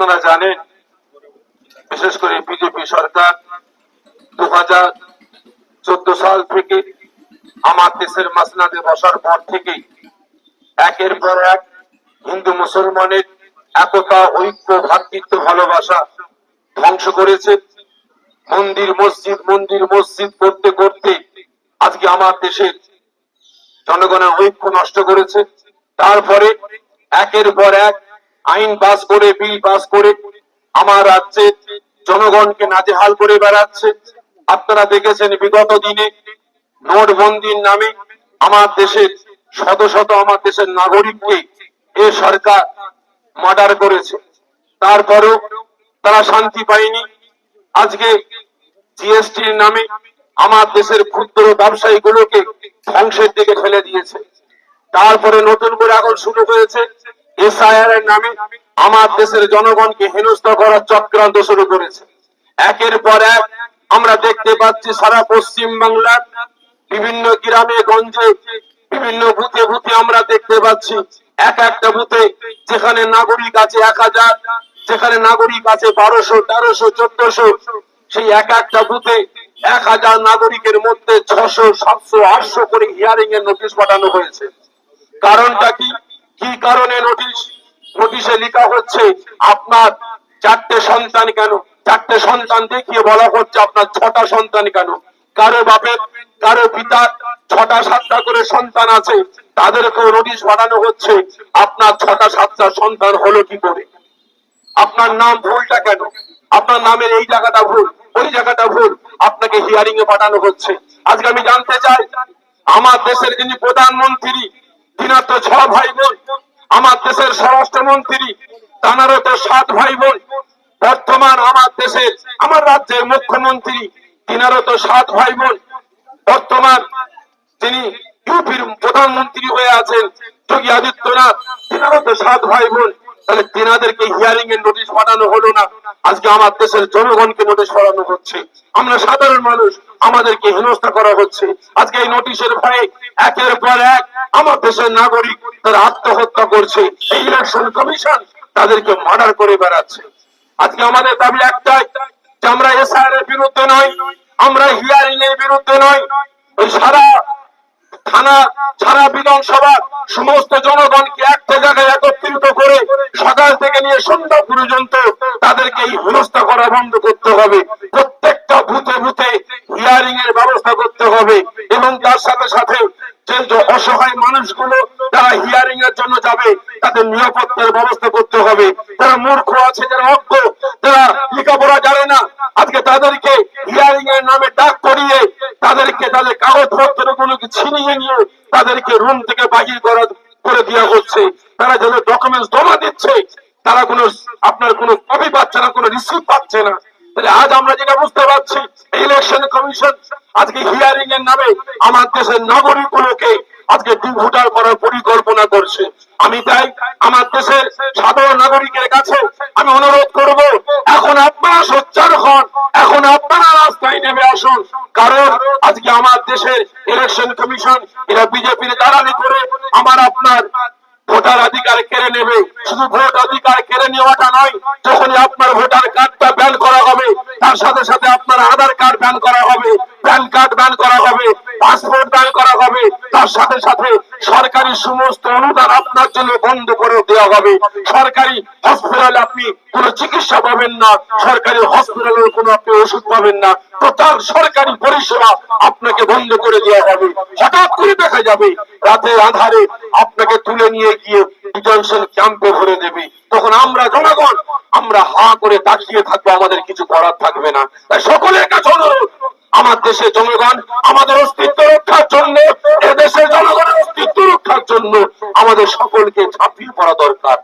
আপনারা জানেন, বিশেষ করে বিজেপি সরকার দু হাজার চোদ্দ সাল থেকে আমার দেশের মাসনাদে বসার পর থেকে একের পর এক হিন্দু মুসলমানের একতা, ঐক্য ভ্রাতৃত্ব ভালোবাসা ধ্বংস করেছে। মন্দির, মসজিদ মন্দির, মসজিদ করতে করতে আজকে আমার দেশের জনগণের ঐক্য নষ্ট করেছে। তারপরে একের পর এক আইন পাস করে, বিল পাস করে আমার রাজ্যে জনগণকে নাজেহাল করে বেড়াচ্ছে। আপনারা দেখেছেন বিগত দিনে নোটবন্দির নামে আমার দেশের শত শত আমার দেশের নাগরিককে এ সরকার মার্ডার করেছে। তারপরেও তারা শান্তি পায়নি। আজকে জিএসটির নামে আমার দেশের ক্ষুদ্র ব্যবসায়ী গুলোকে ধ্বংসের দিকে ফেলে দিয়েছে। তারপরে নতুন করে এখন শুরু হয়েছে এসআইআর নামে আমার দেশের জনগণকে হেনস্থা করার চক্রান্ত শুরু করেছে। একের পর এক আমরা দেখতে পাচ্ছি সারা পশ্চিম বাংলার বিভিন্ন গ্রামে, গঞ্জে, বিভিন্ন বুথে বুথে আমরা দেখতে পাচ্ছি এক একটা বুথে যেখানে নাগরিক আছে এক হাজার, যেখানে নাগরিক আছে বারোশো, তেরোশো, চোদ্দশো, সেই এক একটা বুথে এক হাজার নাগরিকের মধ্যে ছশো, সাতশো, আটশো করে হিয়ারিং এর নোটিশ পাঠানো হয়েছে। কারণটা কি? কারণে নোটিশ নোটিশে লেখা হচ্ছে, আপনার চারটে সন্তান কেন? চারটে সন্তান দেখিয়ে বলা হচ্ছে আপনার ছটা সন্তান কেন? কারও বাপের, কারও পিতার ছটা সাতটা করে সন্তান আছে, তাদেরকেও নোটিশ পাঠানো হচ্ছে, আপনার ছটা সাতটা সন্তান হলো কি করে? আপনার নাম ভুলটা কেন? আপনার নামের এই জায়গাটা ভুল, ওই জায়গাটা ভুল, আপনাকে হিয়ারিং এ পাঠানো হচ্ছে। আজকে আমি জানতে চাই, আমার দেশের যিনি প্রধানমন্ত্রী, তিনার তো ছ ভাই বোন আমার দেশের স্বরাষ্ট্রমন্ত্রী, তানারও তো সাত ভাই বোন বর্তমান আমার দেশের আমার রাজ্যের মুখ্যমন্ত্রী, তিনারও তো সাত ভাই বোন বর্তমান তিনি ইউপির প্রধানমন্ত্রী হয়ে আছেন, যোগী আদিত্যনাথ, তিনারও তো সাত ভাই বোন তাহলে তিনাদেরকে হিয়ারিং এর নোটিশ পাঠানো হলো না। আজকে আমার দেশের জনগণকে নোটিশ পাঠানো হচ্ছে। আমরা সাধারণ মানুষ, আমাদেরকে হেনস্থা করা হচ্ছে। আজকে এই নোটিশের ভয়ে একের পর এক আমার দেশের নাগরিক তারা আত্মহত্যা করছে। ইলেকশন কমিশন তাদেরকে মার্ডার করে বেড়াচ্ছে। আজকে আমাদের দাবি একটাই যে আমরা এসআর এর বিরুদ্ধে নয় আমরা হিয়ারিং এর বিরুদ্ধে নয় ওই সারা থানা, সারা বিধানসভা, সমস্ত জনগণকে একটা জায়গায় একত্রিত করে সকাল থেকে নিয়ে সন্ধ্যা পর্যন্ত তাদেরকে এই হেনস্থা করা বন্ধ করতে হবে। প্রত্যেকটা বুথে বুথে হিয়ারিং এর ব্যবস্থা করতে হবে। এবং তার সাথে সাথে যে অসহায় মানুষগুলো যারা হিয়ারিং এর জন্য যাবে? তাদের নিরাপত্তার ব্যবস্থা করতে হবে। যারা মূর্খ আছে, যারা অজ্ঞ, যারা লেখাপড়া জানে না, আজকে তাদেরকে হিয়ারিং এর নামে ডাক করিয়ে তাদেরকে তাদের কাগজপত্র গুলোকে ছিনিয়ে নিয়ে তাদেরকে রুম থেকে বাহির করা করে দেওয়া হচ্ছে। তারা যাদের ডকুমেন্টস জমা দিচ্ছে, তারা কোনো আপনার কোনো কপি পাচ্ছে না, কোনো রিসিভ পাচ্ছে না। তাহলে আজ আমরা যেটা বুঝতে পারছি ইলেকশন কমিশন আজকে হিয়ারিং এর নামে আমার দেশের নাগরিক গুলোকে আজকে ডিভোটার করার পরিকল্পনা করছে। আমি তাই আমার দেশের সাধারণ নাগরিকের কাছে আমি অনুরোধ করব, এখন আপনারা সোচ্চার হন, এখন আপনারা রাস্তায় নেমে আসুন। কারণ আজকে আমার দেশের ইলেকশন কমিশন এরা বিজেপির দালালি করে, আমার আপনার ভোটার অধিকার কেড়ে নেবে। শুধু ভোট অধিকার কেড়ে নেওয়াটা নয়, যখনই আপনার ভোটার কার্ডটা ব্যান করা হবে, তার সাথে সাথে আপনার আধার কার্ড ব্যান করা হবে। প্যান কার্ড ব্যান করা হবে, পাসপোর্ট ব্যান করা হবে, তার সাথে সাথে সরকারি সমস্ত অনুদান আপনার জন্য বন্ধ করে দেওয়া হবে। সরকারি হসপিটালে আপনি কোনো চিকিৎসা পাবেন না, সরকারি হসপিটালের কোনো আপনি ওষুধ পাবেন না। টোটাল সরকারি পরিষেবা আপনাকে বন্ধ করে দেওয়া হবে। হঠাৎ করে দেখা যাবে রাতে আধারে আপনাকে তুলে নিয়ে গিয়ে ডিটেনশন ক্যাম্পে ভরে দেবে। তখন আমরা জনগণ, আমরা হা করে তাকিয়ে থাকব, আমাদের কিছু করার থাকবে না। তাই সকলের কাছে অনুরোধ আমার দেশের জনগণ আমাদের অস্তিত্ব রক্ষার জন্য এদেশের জনগণের অস্তিত্ব রক্ষার জন্য আমাদের সকলকে ঝাঁপিয়ে পড়া দরকার।